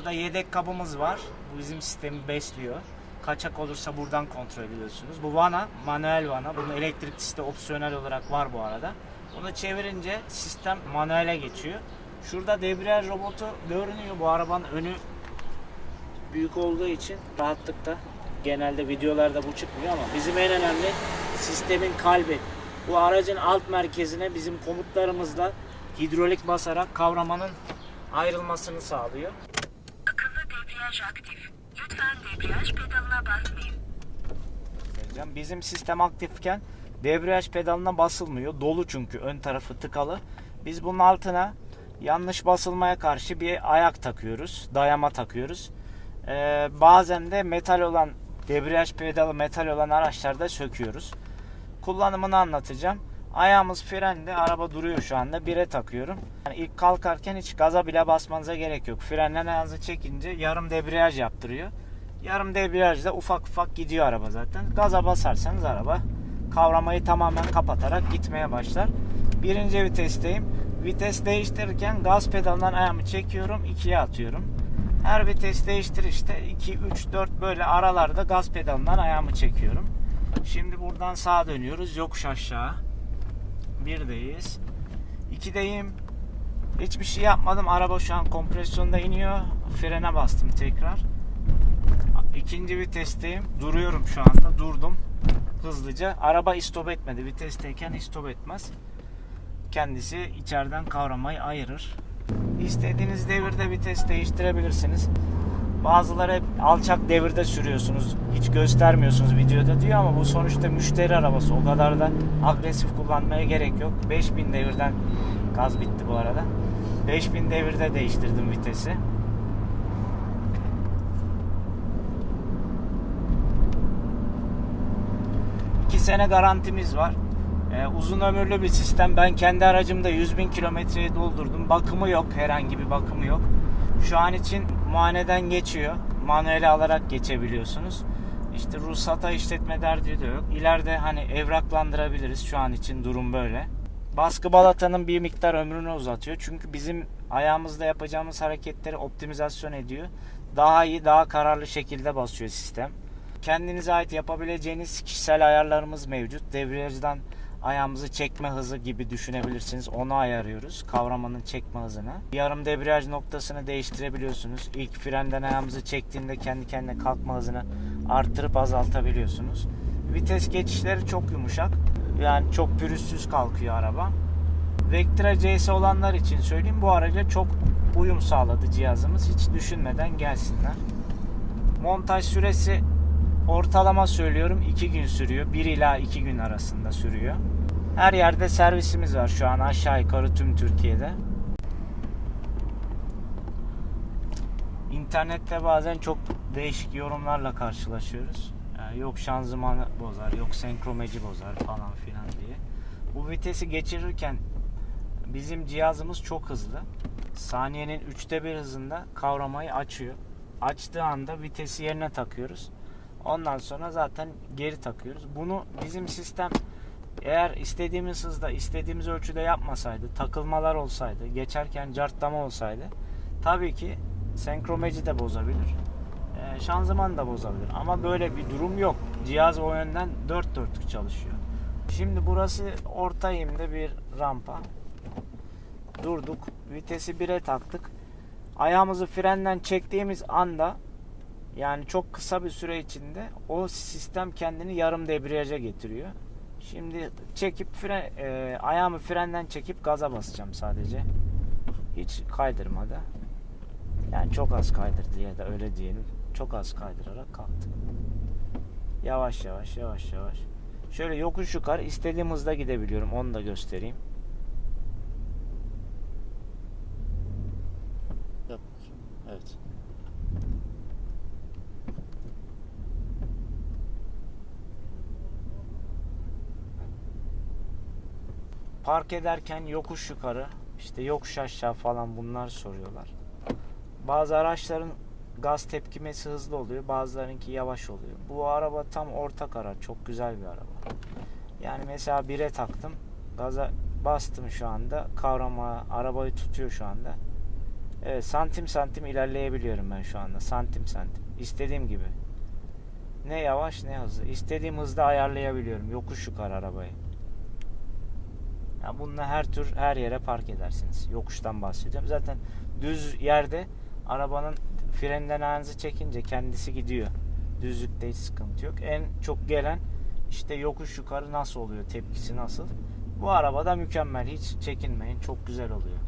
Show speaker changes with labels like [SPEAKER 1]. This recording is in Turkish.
[SPEAKER 1] Burada yedek kabımız var. Bu bizim sistemi besliyor. Kaçak olursa buradan kontrol ediyorsunuz. Bu vana, manuel vana. Bunun elektriklisi de opsiyonel olarak var bu arada. Bunu çevirince sistem manuele geçiyor. Şurada debriyaj robotu görünüyor. Bu arabanın önü büyük olduğu için rahatlıkta genelde videolarda bu çıkmıyor ama bizim en önemli sistemin kalbi. Bu aracın alt merkezine bizim komutlarımızla hidrolik basarak kavramanın ayrılmasını sağlıyor.
[SPEAKER 2] Debriyaj aktif. Lütfen debriyaj pedalına basmayın.
[SPEAKER 1] göstereceğim. Bizim sistem aktifken debriyaj pedalına basılmıyor. Dolu çünkü ön tarafı tıkalı. Biz bunun altına yanlış basılmaya karşı bir ayak takıyoruz. Dayama takıyoruz. Ee, bazen de metal olan debriyaj pedalı metal olan araçlarda söküyoruz. Kullanımını anlatacağım. Ayağımız frende, araba duruyor şu anda. Bire takıyorum. Yani ilk kalkarken hiç gaza bile basmanıza gerek yok. Frenden ayağınızı çekince yarım debriyaj yaptırıyor. Yarım debriyajda ufak ufak gidiyor araba zaten. Gaza basarsanız araba kavramayı tamamen kapatarak gitmeye başlar. Birinci vitesteyim. Vites değiştirirken gaz pedalından ayağımı çekiyorum, ikiye atıyorum. Her vites değiştirişte 2, 3, 4 böyle aralarda gaz pedalından ayağımı çekiyorum. Şimdi buradan sağa dönüyoruz. Yokuş aşağı. Birdeyiz. İkideyim. Hiçbir şey yapmadım. Araba şu an kompresyonda iniyor. Frene bastım tekrar. İkinci vitesteyim. Duruyorum şu anda. Durdum. Hızlıca. Araba istop etmedi. Vitesteyken istop etmez. Kendisi içeriden kavramayı ayırır. İstediğiniz devirde vites değiştirebilirsiniz. Bazıları hep alçak devirde sürüyorsunuz. Hiç göstermiyorsunuz videoda diyor ama bu sonuçta müşteri arabası. O kadar da agresif kullanmaya gerek yok. 5000 devirden gaz bitti bu arada. 5000 devirde değiştirdim vitesi. İki sene garantimiz var. Ee, uzun ömürlü bir sistem. Ben kendi aracımda 100 bin kilometreyi doldurdum. Bakımı yok. Herhangi bir bakımı yok. Şu an için muayeneden geçiyor. Manueli alarak geçebiliyorsunuz. İşte ruhsata işletme derdi de yok. İleride hani evraklandırabiliriz. Şu an için durum böyle. Baskı balatanın bir miktar ömrünü uzatıyor. Çünkü bizim ayağımızda yapacağımız hareketleri optimizasyon ediyor. Daha iyi, daha kararlı şekilde basıyor sistem. Kendinize ait yapabileceğiniz kişisel ayarlarımız mevcut. Debriyajdan ayağımızı çekme hızı gibi düşünebilirsiniz. Onu ayarlıyoruz. Kavramanın çekme hızını. Yarım debriyaj noktasını değiştirebiliyorsunuz. İlk frenden ayağımızı çektiğinde kendi kendine kalkma hızını artırıp azaltabiliyorsunuz. Vites geçişleri çok yumuşak. Yani çok pürüzsüz kalkıyor araba. Vectra CS olanlar için söyleyeyim bu araca çok uyum sağladı cihazımız. Hiç düşünmeden gelsinler. Montaj süresi ortalama söylüyorum 2 gün sürüyor. 1 ila 2 gün arasında sürüyor. Her yerde servisimiz var şu an aşağı yukarı tüm Türkiye'de. İnternette bazen çok değişik yorumlarla karşılaşıyoruz. Yani yok şanzımanı bozar, yok senkromeci bozar falan filan diye. Bu vitesi geçirirken bizim cihazımız çok hızlı. Saniyenin üçte bir hızında kavramayı açıyor. Açtığı anda vitesi yerine takıyoruz. Ondan sonra zaten geri takıyoruz. Bunu bizim sistem eğer istediğimiz hızda, istediğimiz ölçüde yapmasaydı, takılmalar olsaydı, geçerken cartlama olsaydı tabii ki senkromeci de bozabilir. Ee, şanzıman da bozabilir. Ama böyle bir durum yok. Cihaz o yönden dört dörtlük çalışıyor. Şimdi burası orta eğimde bir rampa. Durduk. Vitesi 1'e taktık. Ayağımızı frenden çektiğimiz anda yani çok kısa bir süre içinde o sistem kendini yarım debriyaja getiriyor. Şimdi çekip fren, e, ayağımı frenden çekip gaza basacağım sadece. Hiç kaydırmadı. Yani çok az kaydırdı ya da öyle diyelim. Çok az kaydırarak kalktım. Yavaş yavaş yavaş yavaş. Şöyle yokuş yukarı istediğim hızda gidebiliyorum. Onu da göstereyim.
[SPEAKER 3] Evet.
[SPEAKER 1] Park ederken yokuş yukarı, işte yokuş aşağı falan bunlar soruyorlar. Bazı araçların gaz tepkimesi hızlı oluyor, bazılarınki yavaş oluyor. Bu araba tam orta karar, çok güzel bir araba. Yani mesela bire taktım, gaza bastım şu anda, kavrama arabayı tutuyor şu anda. Evet santim santim ilerleyebiliyorum ben şu anda. Santim santim. İstediğim gibi. Ne yavaş ne hızlı. İstediğim hızda ayarlayabiliyorum. Yokuş yukarı arabayı. Ya bununla her tür her yere park edersiniz. Yokuştan bahsediyorum. Zaten düz yerde arabanın freninden ayağınızı çekince kendisi gidiyor. Düzlükte hiç sıkıntı yok. En çok gelen işte yokuş yukarı nasıl oluyor? Tepkisi nasıl? Bu arabada mükemmel. Hiç çekinmeyin. Çok güzel oluyor.